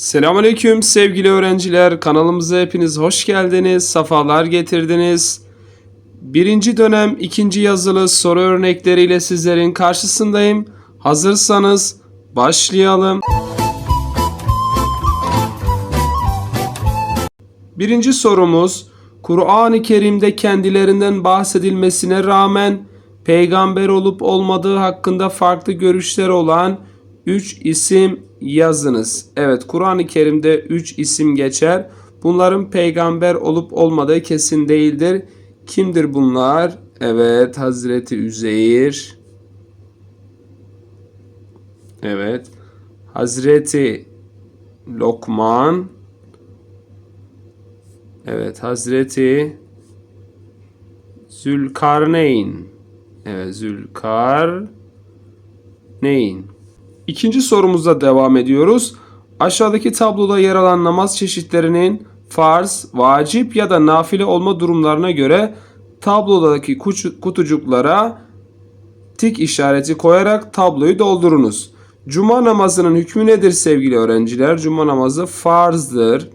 Selamünaleyküm sevgili öğrenciler. Kanalımıza hepiniz hoş geldiniz. Safalar getirdiniz. Birinci dönem ikinci yazılı soru örnekleriyle sizlerin karşısındayım. Hazırsanız başlayalım. Birinci sorumuz Kur'an-ı Kerim'de kendilerinden bahsedilmesine rağmen peygamber olup olmadığı hakkında farklı görüşler olan 3 isim yazınız. Evet Kur'an-ı Kerim'de 3 isim geçer. Bunların peygamber olup olmadığı kesin değildir. Kimdir bunlar? Evet Hazreti Üzeyir. Evet. Hazreti Lokman. Evet Hazreti Zülkarneyn. Evet Zülkarneyn. İkinci sorumuza devam ediyoruz. Aşağıdaki tabloda yer alan namaz çeşitlerinin farz, vacip ya da nafile olma durumlarına göre tablodaki kutu- kutucuklara tik işareti koyarak tabloyu doldurunuz. Cuma namazının hükmü nedir sevgili öğrenciler? Cuma namazı farzdır.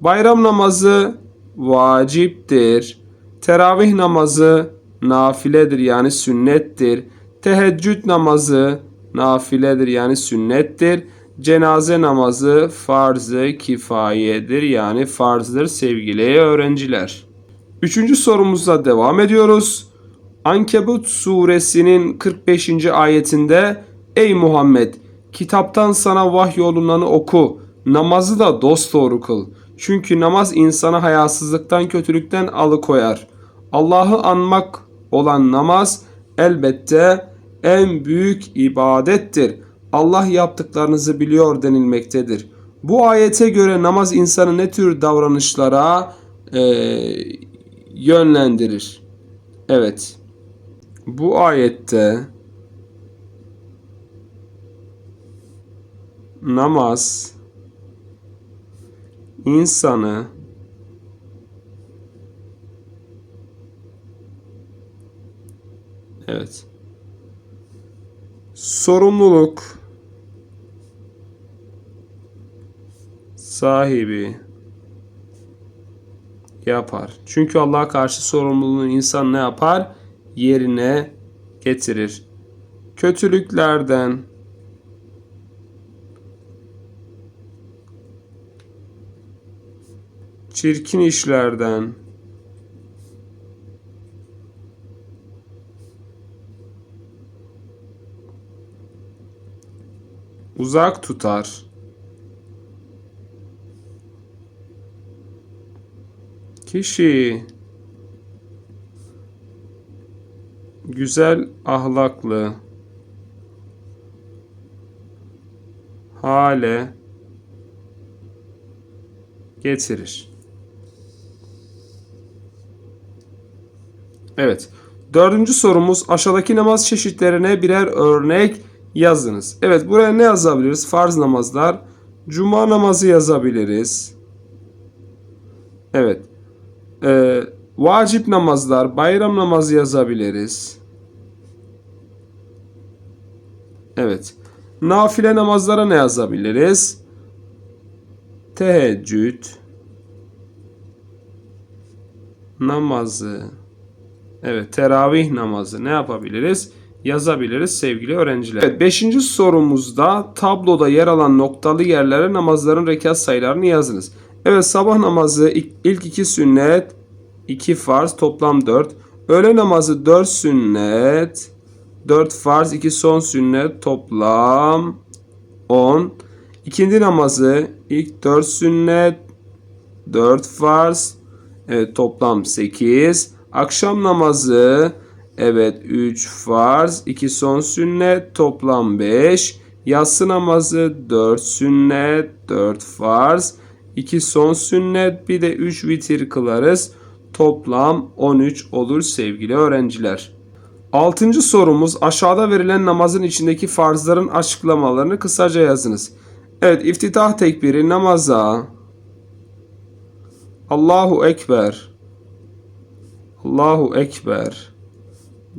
Bayram namazı vaciptir. Teravih namazı nafiledir yani sünnettir. Teheccüd namazı nafiledir yani sünnettir. Cenaze namazı farz-ı kifayedir yani farzdır sevgili öğrenciler. Üçüncü sorumuzla devam ediyoruz. Ankebut suresinin 45. ayetinde Ey Muhammed kitaptan sana vahyolunanı oku namazı da dosdoğru kıl. Çünkü namaz insanı hayasızlıktan kötülükten alıkoyar. Allah'ı anmak olan namaz elbette en büyük ibadettir. Allah yaptıklarınızı biliyor denilmektedir. Bu ayete göre namaz insanı ne tür davranışlara eee, yönlendirir? Evet. Bu ayette namaz insanı Evet. Sorumluluk sahibi yapar. Çünkü Allah'a karşı sorumluluğunu insan ne yapar? Yerine getirir. Kötülüklerden çirkin işlerden uzak tutar. Kişi güzel ahlaklı hale getirir. Evet. Dördüncü sorumuz aşağıdaki namaz çeşitlerine birer örnek yazınız. Evet buraya ne yazabiliriz? Farz namazlar. Cuma namazı yazabiliriz. Evet. Ee, vacip namazlar, bayram namazı yazabiliriz. Evet. Nafile namazlara ne yazabiliriz? Teheccüd namazı. Evet, teravih namazı ne yapabiliriz? Yazabiliriz sevgili öğrenciler. Evet, beşinci sorumuzda tabloda yer alan noktalı yerlere namazların rekat sayılarını yazınız. Evet, sabah namazı ilk, ilk iki sünnet, iki farz, toplam dört. Öğle namazı dört sünnet, dört farz, iki son sünnet, toplam on. İkindi namazı ilk dört sünnet, dört farz, evet toplam sekiz. Akşam namazı evet 3 farz, 2 son sünnet, toplam 5. Yatsı namazı 4 sünnet, 4 farz, 2 son sünnet, bir de 3 vitir kılarız. Toplam 13 olur sevgili öğrenciler. Altıncı sorumuz aşağıda verilen namazın içindeki farzların açıklamalarını kısaca yazınız. Evet iftitah tekbiri namaza Allahu Ekber Allahu Ekber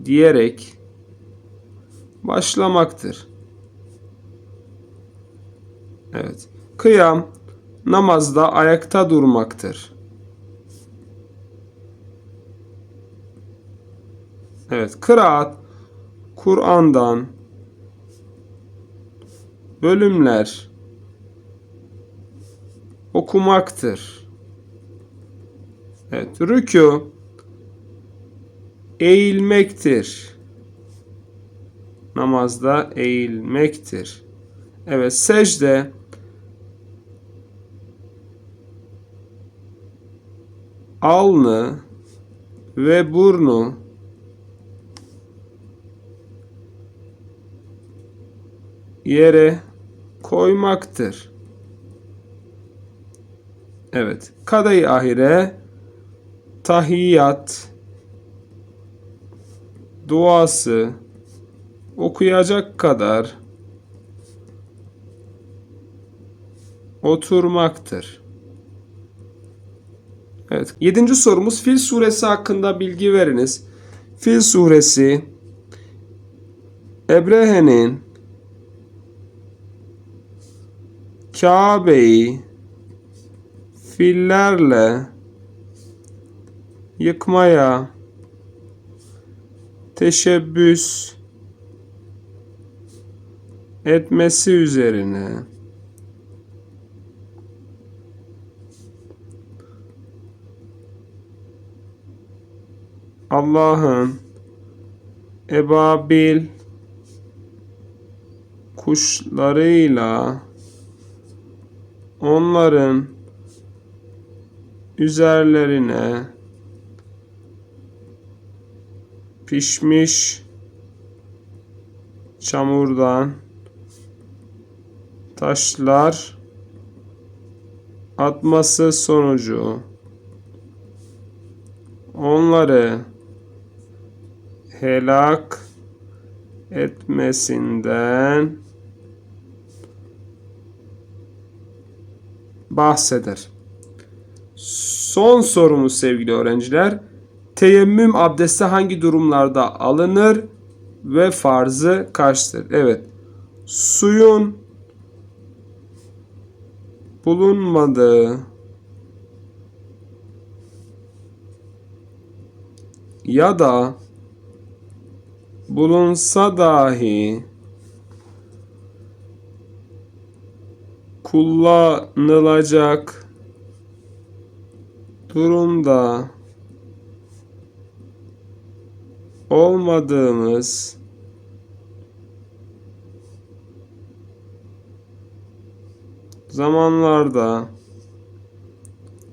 diyerek başlamaktır. Evet. Kıyam namazda ayakta durmaktır. Evet, kıraat Kur'an'dan bölümler okumaktır. Evet, rükû eğilmektir. Namazda eğilmektir. Evet, secde alnı ve burnu yere koymaktır. Evet. Kadayı ahire tahiyyat duası okuyacak kadar oturmaktır. Evet. Yedinci sorumuz Fil suresi hakkında bilgi veriniz. Fil suresi Ebrehe'nin Kabe'yi fillerle yıkmaya teşebbüs etmesi üzerine Allah'ın ebabil kuşlarıyla onların üzerlerine pişmiş çamurdan taşlar atması sonucu onları helak etmesinden bahseder. Son sorumuz sevgili öğrenciler. Teyemmüm abdesti hangi durumlarda alınır ve farzı kaçtır? Evet. Suyun bulunmadığı ya da bulunsa dahi kullanılacak durumda olmadığımız zamanlarda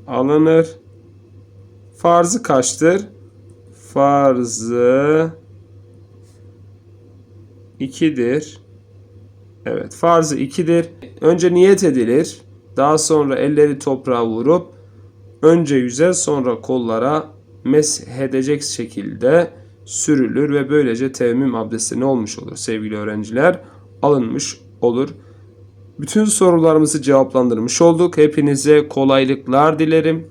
alınır. Farzı kaçtır? Farzı 2'dir. Evet, farzı 2'dir. Önce niyet edilir. Daha sonra elleri toprağa vurup önce yüze sonra kollara meshedecek şekilde sürülür ve böylece temmüm abdesti ne olmuş olur sevgili öğrenciler? Alınmış olur. Bütün sorularımızı cevaplandırmış olduk. Hepinize kolaylıklar dilerim.